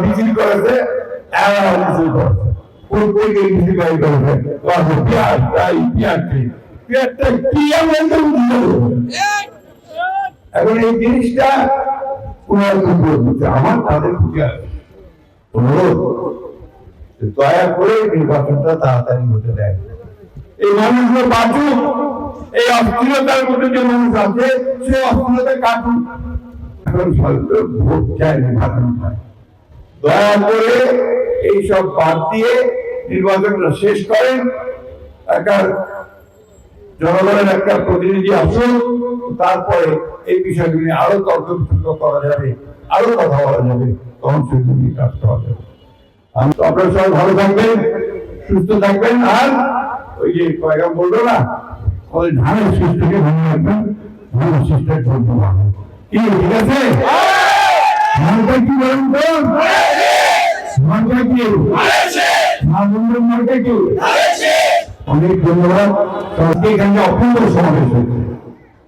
মিছিল করেছে মিছিল করেছে আমরা তাদের তাড়াতাড়ি হতে দেয় এই মানুষগুলো বাঁচুক, এই অস্থিরতার মধ্যে যে মানুষ আছে, সে অস্থিরতা কাটুক। বাদ দিয়ে নির্বাচনটা শেষ জনগণের একটা প্রতিনিধি আসুন, তারপরে এই বিষয়গুলি আরও তর্ক বিতর্ক করা যাবে, আরও কথা বলা যাবে, তখন সেগুলি কাজ করা যাবে আপনারা সবাই ভালো থাকবেন, সুস্থ থাকবেন, আর ওই যে কয়েকটা বলল না ওই ধানের শিষ্টকে ভালো রাখবেন ধানের শিষ্টের জন্য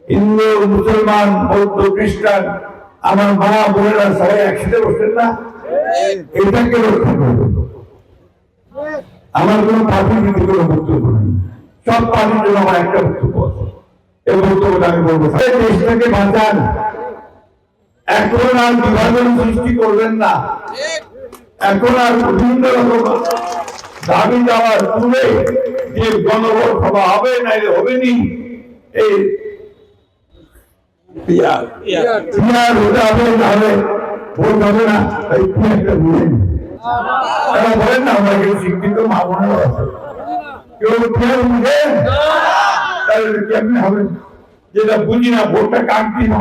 হিন্দু, মুসলমান, বৌদ্ধ, খ্রিস্টান, আমার মা, বোনেরা সবাই একসাথে বসছেন না? এটাকে রক্ষা করব আমার কোনো পার্টির কোনো বক্তব্য নেই। সব পার্টির জন্য আমার একটা বক্তব্য আছে। এই বক্তব্যটা আমি বলব। দেশটাকে বাঁচান। এখন আর বিভাজন সৃষ্টি করবেন না। এখন আর বিভিন্ন রকম দাবি যাওয়ার তুলে যে গণভোট সভা হবে নি এই পিয়ার। পিয়ার। হতে হবে নাহলে ভোট হবে না এই কি বুঝেন তারা বলেন না আমরা কেউ শিক্ষিত মা বোনেরা আছে। কেউ পিয়ার বুঝেন তাহলে কেমনি হবে? যেটা বুঝি না ভোটটা কাটছি না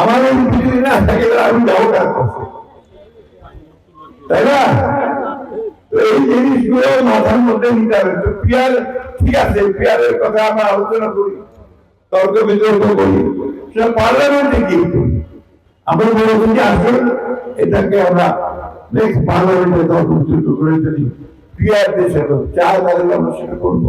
আমার এমপি যদি না থাকে আমি যাব করতে তাই না? এই জিনিসগুলো মাথার মধ্যে নিতে হবে। তো পিয়ার, ঠিক আছে, পিয়ারের কথা আমরা আলোচনা করি, তর্ক বিতর্ক করি। সেটা পার্লামেন্টে করি আমরা বলেছি যে আসুন, এটাকে আমরা নেক্সট পার্লামেন্টে তর্ক বিতর্ক করে যদি পিয়ার দেশে চায় তাহলে আমরা সেটা করব।